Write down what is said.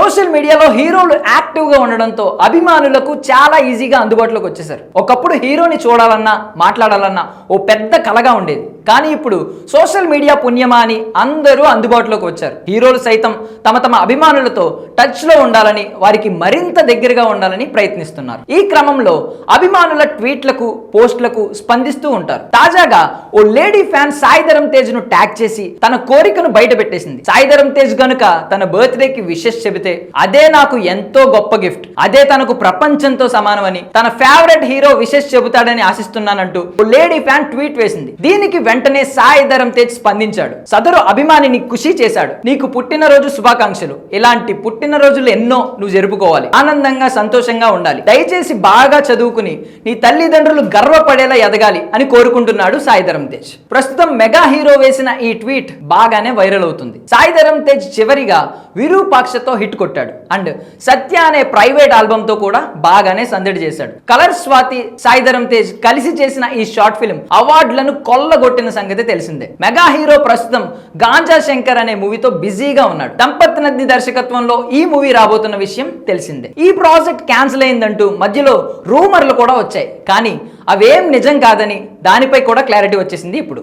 Social మీడియాలో హీరోలు యాక్టివ్గా ఉండడంతో అభిమానులకు చాలా ఈజీగా అందుబాటులోకి వచ్చేసారు ఒకప్పుడు హీరోని చూడాలన్నా మాట్లాడాలన్నా ఓ పెద్ద కలగా ఉండేది. కానీ ఇప్పుడు సోషల్ మీడియా పుణ్యమా అని అందరూ అందుబాటులోకి వచ్చారు. హీరోలు సైతం తమ తమ అభిమానులతో టచ్లో ఉండాలని వారికి మరింత దగ్గరగా ఉండాలని ప్రయత్నిస్తున్నారు. ఈ క్రమంలో అభిమానుల ట్వీట్లకు పోస్ట్లకు స్పందిస్తూ ఉంటారు. తాజాగా ఓ లేడీ ఫ్యాన్ సాయిధరం తేజ్ను ట్యాగ్ చేసి తన కోరికను బయట పెట్టేసింది సాయిధరం తేజ్ గనుక తన బర్త్డేకి విషెస్ చెబితే అదే నాకు ఎంతో గొప్ప గిఫ్ట్. అదే తనకు ప్రపంచంతో సమానమని తన ఫేవరెట్ హీరో విషెస్ చెబుతాడని ఆశిస్తున్నానంటూ ఓ లేడీ ఫ్యాన్ ట్వీట్ వేసింది. దీనికి వెంటనే సాయి ధరం తేజ్ స్పందించాడు. సదరు అభిమానిని ఖుషి చేశాడు. నీకు పుట్టినరోజు శుభాకాంక్షలు. ఇలాంటి పుట్టినరోజులు ఎన్నో నువ్వు జరుపుకోవాలి. ఆనందంగా సంతోషంగా ఉండాలి. దయచేసి బాగా చదువుకుని నీ తల్లిదండ్రులు గర్వపడేలా ఎదగాలి అని కోరుకుంటున్నాడు సాయి ధరం తేజ్. ప్రస్తుతం మెగా హీరో వేసిన ఈ ట్వీట్ బాగానే వైరల్ అవుతుంది. సాయి ధరం తేజ్ చివరిగా విరూపాక్షతో హిట్ కొట్టాడు. అండ్ సత్య అనే ప్రైవేట్ ఆల్బమ్తో కూడా బాగానే సందడి చేశాడు. కలర్ స్వాతి సాయిధరం తేజ్ కలిసి చేసిన ఈ షార్ట్ ఫిల్మ్ అవార్డులను కొట్టిన సంగతి తెలిసిందే. మెగా హీరో ప్రస్తుతం గాంజా శంకర్ అనే మూవీతో బిజీగా ఉన్నాడు. దంపత్ నది దర్శకత్వంలో ఈ మూవీ రాబోతున్న విషయం తెలిసిందే. ఈ ప్రాజెక్ట్ క్యాన్సిల్ అయిందంటూ మధ్యలో రూమర్లు కూడా వచ్చాయి. కానీ అవేం నిజం కాదని దానిపై కూడా క్లారిటీ వచ్చేసింది ఇప్పుడు.